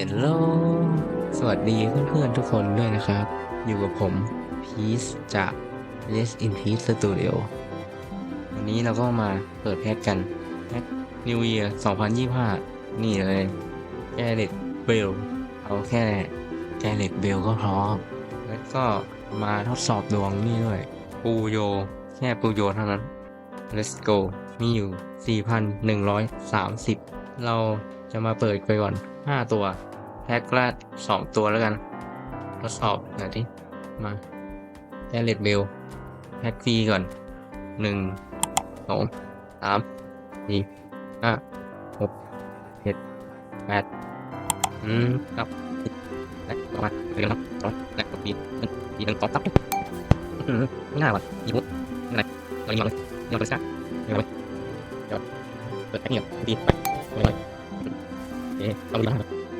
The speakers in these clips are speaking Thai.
เฮลโลสวัสดีเพื่อนเพื่อนทุกคนด้วยนะครับ อยู่กับผมพีซจาก Yes in Peace Studio วันนี้เราก็มาเปิดแพ็กกันแพ็ก New Year 2025 นี่เลยแกเล็ตเบลเอาแค่แกเล็ตเบลก็พอแล้วก็มาทดสอบดวงนี่ด้วย ปูโย แค่ปูโยเท่านั้น Let's go มีอยู่ 4,130 เราจะมาเปิดไปก่อน 5 ตัว พ็กละสองตัวแล้วกัน ทดสอบหน่อยที่มาแดเลตเบลแพ็กฟรีก่อนหนึ่งสองสามสี่ห้าหกเจ็ดแปดอืมครับประมาณเดือนละสองแปดปีปีหนึ่งสองสามอืมง่ายว่ะยี่ห้ออะไรเรายังเลยยังเลยซะยังเลยเดี๋ยวเปิดแพ็กเนี่ยดีไปเลยโอเคเอาไปแล้ว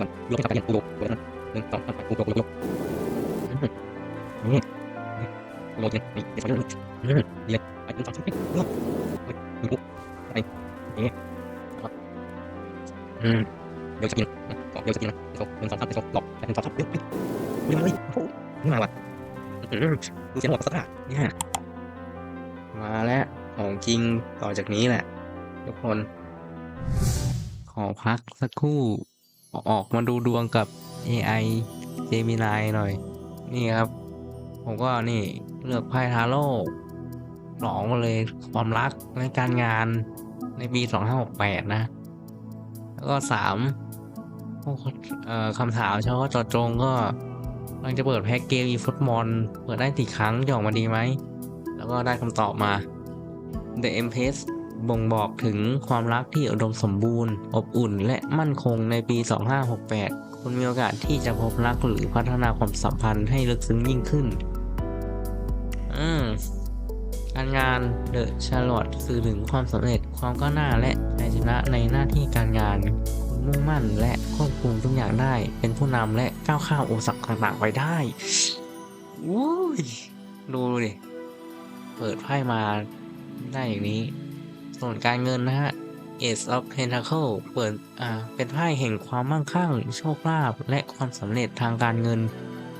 มันยกให้กับไปยังกูโยกตัวนั้นหนึ่งสองสามกูโยกกูโยกนี่กูโยกเนี่ยนี่เดี๋ยวฉันเดี๋ยวเดี๋ยวไปหนึ่งสองสามโยกไปหนึ่งกูไปนี่ครับอืมเดี๋ยวจะกินนะเดี๋ยวจะกินนะเดี๋ยวหนึ่งสองสามเดี๋ยวหลอกหนึ่งสองสามเดี๋ยวเดี๋ยวมาเลยโอ้ไม่มาว่ะดูเสียงหัวสักหน่ะเนี่ยมาแล้วของจริงต่อจากนี้แหละ ทุกคน ขอพักสักครู่ ออกมาดูดวงกับ AI Gemini หน่อย นี่ครับ ผมก็นี่เลือกไพ่ทาโร่สองมาเลยความรักในการงานในปี 2568 นะ แล้วก็สามคำถามเฉพาะจาะจงก็กำลังจะเปิดแพ็กเกมอีฟุตมอนเปิดได้กี่ครั้งจะออกมาดีไหม แล้วก็ได้คำตอบมา The Empress บ่งบอกถึงความรักที่อุดมสมบูรณ์ อบอุ่น และมั่นคงในปี 2568 คุณมีโอกาสที่จะพบรักหรือพัฒนาความสัมพันธ์ให้ลึกซึ้งยิ่งขึ้น อืมการงานเดอะชาร์ลอตสื่อถึงความสำเร็จความก้าวหน้าและชัยชนะในหน้าที่การงาน คุณมุ่งมั่นและควบคุมทุกอย่างได้ เป็นผู้นำและก้าวข้ามอุปสรรคต่างๆไปได้อุ้ยดูดิ เปิดไพ่มาได้อย่างนี้ ส่วนการเงินนะฮะ Ace of Pentacle เปิดอ่าเป็นไพ่แห่งความมั่งคั่ง โชคลาภและความสำเร็จทางการเงิน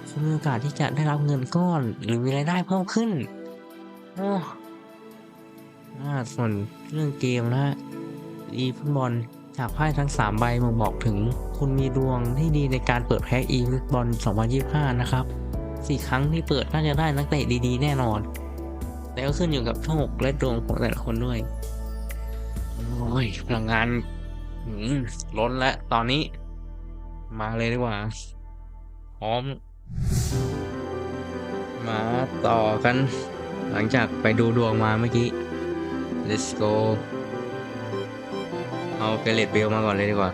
คุณมีโอกาสที่จะได้รับเงินก้อน หรือมีรายได้เพิ่มขึ้นโอ้อ่าส่วนเรื่องเกมนะฮะอีฟุตบอลจากไพ่ทั้ง 3 ใบบ่งบอกถึง คุณมีดวงที่ดีในการเปิดแพ็กอีฟุตบอล 2025 นะครับสี่ครั้งที่เปิดน่าจะได้นักเตะดีๆ แน่นอน แต่ก็ขึ้นอยู่กับโชคและดวงของแต่ละคนด้วย อ้ยพลังงานล้นแล้วตอนนี้ มาเลยดีกว่า พร้อม มาต่อกัน หลังจากไปดูดวงมาเมื่อกี้ let's go เอาเกเลตเบลมาก่อนเลยดีกว่า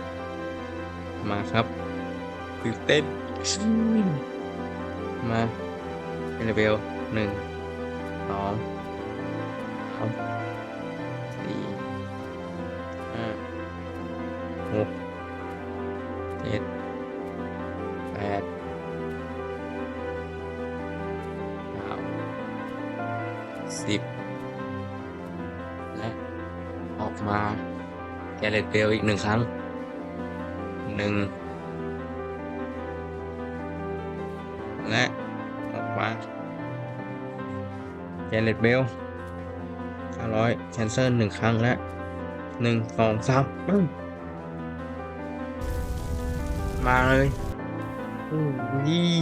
มาครับตื่นเต้น มาเกเลตเบลหนึ่งสองสาม 10 และออกมาแกเลตเบลอีกหนึ่งครั้ง 1 และออกมาแกเลตเบล900แคนเซิลหนึ่งครั้งและหนึ่งสองสามปึ้งมาเลยนี่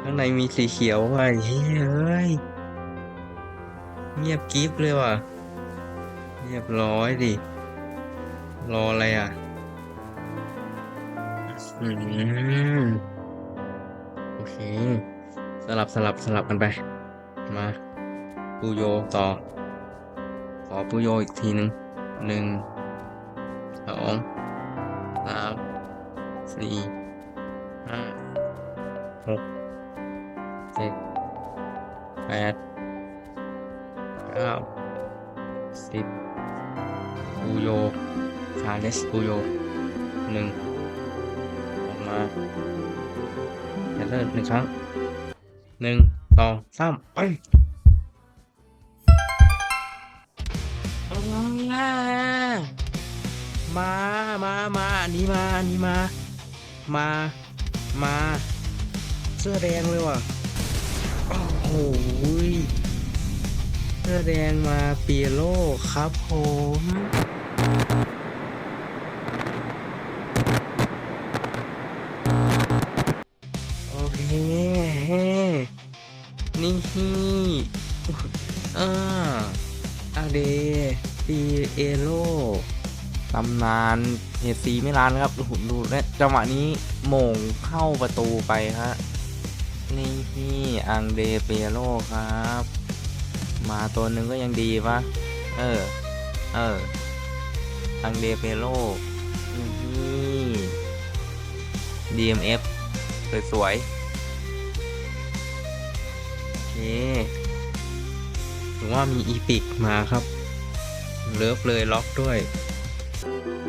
ข้างในมีสีเขียวว่ะเฮ้ย เงียบกิฟเลยว่ะ เรียบร้อยดิ รออะไรอะ อืม โอเค สลับสลับสลับกันไป มา ปูโยต่อ ขอปูโยอีกทีหนึ่ง หนึ่ง สอง สาม สี่ ห้า หก เจ็ด แปด เก้าสิบบูโยชาเลสบูโยหนึ่งออกมาแอนเลิศหนึ่งครั้งหนึ่งสองสามไปเอาล่ะมา มา มา อันนี้มา อันนี้มา มา มา เสื้อแดงเลยว่ะ โอ้โห สื้อแดงมาเปียโลครับผมโอเคนี่ฮีอ่าอาเดปีเอโลตำนานเฮซีไม่ร้านครับดูดูและจังหวะนี้โมงเข้าประตูไปฮะนี่อังเดเปโลครับ มาตัวหนึ่งก็ยังดีปะเออ เอออังเดเปโลนี่ DMF สวยๆ โอเคถือว่ามีอีพิกมาครับ เลิฟเลยล็อกด้วย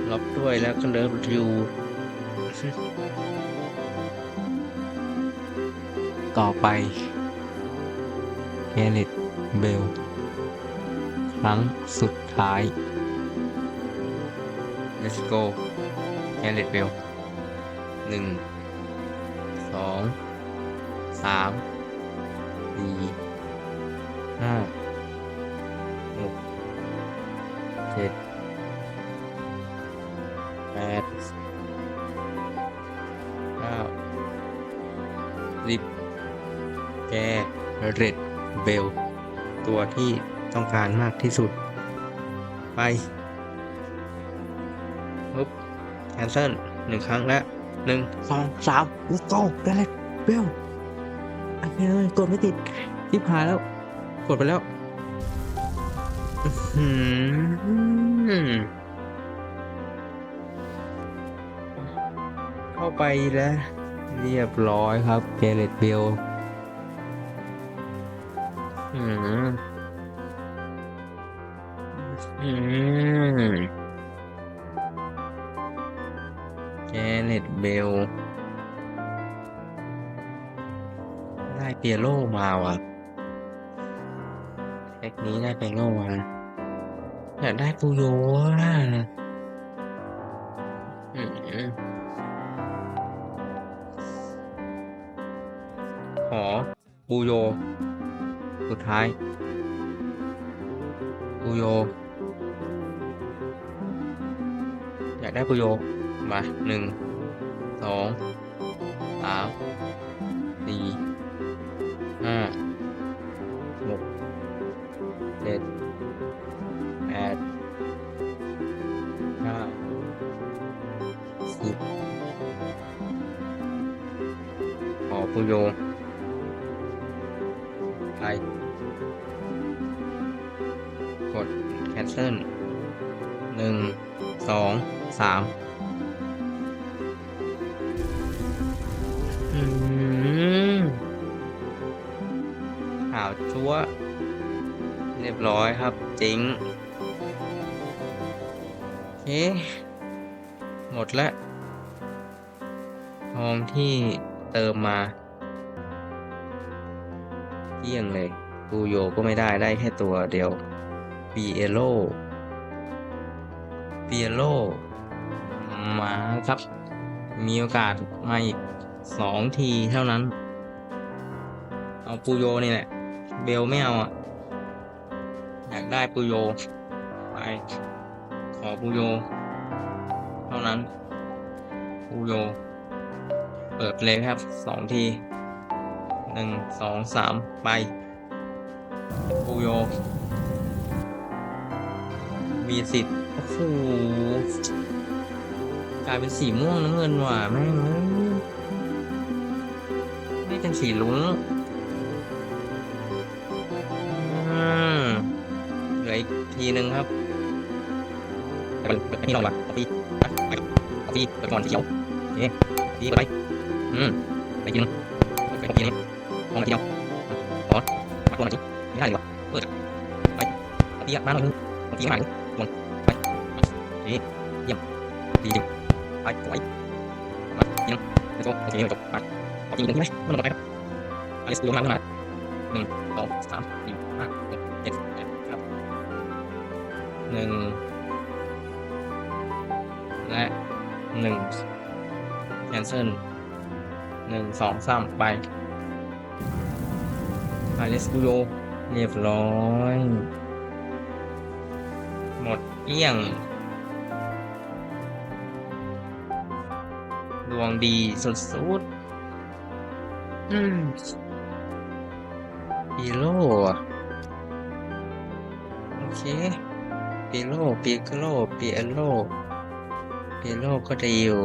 ล็อกด้วยแล้วก็เลิฟยูต่อไปแกเนต เบล ครั้งสุดท้าย let's go แกเนตเบลหนึ่งสองสามสี่ห้าหกเจ็ดแปดเก้าสิบแกเรดเบล ที่ต้องการมากที่สุด ไปปุ๊บแคนเซิลหนึ่งครั้งล้วหนึ่งสองสาม let's go ได้เลยเบลไอ้เอ้ยกดไม่ติดทิพายแล้ว กดไปแล้วเข้าไปแล้ว เรียบร้อยครับเกเรตเบลอืม อืมแกเน็ตเบล ได้เปียโลมาว่ะแพ็กนี้ได้เปียโลมาอยากได้ปูโยอะอืมขอปูโย สุดท้ายปูโยากได้ปูโยมาหนึ่งสองสามสี่ห้าหกเจ็ดแปดเก้าสิบขอปุโยไปกด cancel หนึ่งสอง สามอืมขาวจั๊วเรียบร้อยครับจริงโอเคหมดแล้วทองที่เติมมาเกลี้ยงเลยตูโยก็ไม่ได้ได้แค่ตัวเดียวปีเอโลปีเอโล มาครับ มีโอกาสมาอีกสองทีเท่านั้น เอาปูโยนี่แหละ เบลไม่เอาอะ อยากได้ปูโย ไป ขอปูโย เท่านั้นปูโย เปิดเลยครับสองทีหนึ่งสองสามไป ปูโย มีสิทธิ์โอ้โห กลายเป็นสีม่วงน้ำเงินว่ะแม่งเอ้ยไม่เป็นสีลุ้งเหลืออีกทีหนึ่งครับไปนี่ลองว่ะเอาปีเอาปีเปิดก่อนสีเขียวโอเคปีไปอืมไปกินไปกินมองไปกินเอาอ๋อมาตัวหน่อยสิไม่ได้ดีกว่าเปิดไปเอาตีมาหน่อยนึงเอาตีมาหน่อยนึงวนไปดีเยี่ยมดีจริง ไปสวยมากินไปโซ่โอเคจบไปเอาจริงๆไหมมันต่อไปครับอลิสดูมาขึ้นมาหนึ่งสองสามสี่ห้าหกเจ็ดแปดครับหนึ่งและหนึ่งแคนเซิลหนึ่งสองสามไปไปเลสกูโยเรียบร้อย หมดเกลี้ยง ดวงดีสุดๆอืมปีโลโอเคปีโลปีกโลปีเอโลปีโลก็ดีอยู่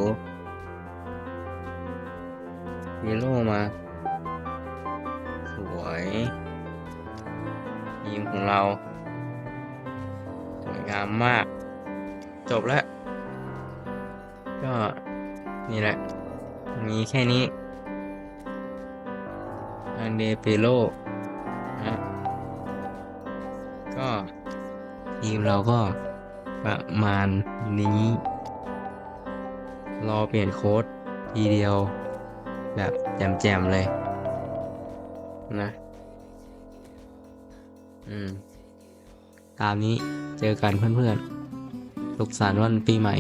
มีโลมา สวยทีมของเรา สวยงามมาก จบแล้ว ก็ นี่แหละ มีแค่นี้อันเดเปโลนะก็ทีมเราก็ประมาณนี้ รอเปลี่ยนโค้ดทีเดียว แบบแจ่มๆเลย นะ อืม ตามนี้เจอกันเพื่อนๆ สุขสันต์วันปีใหม่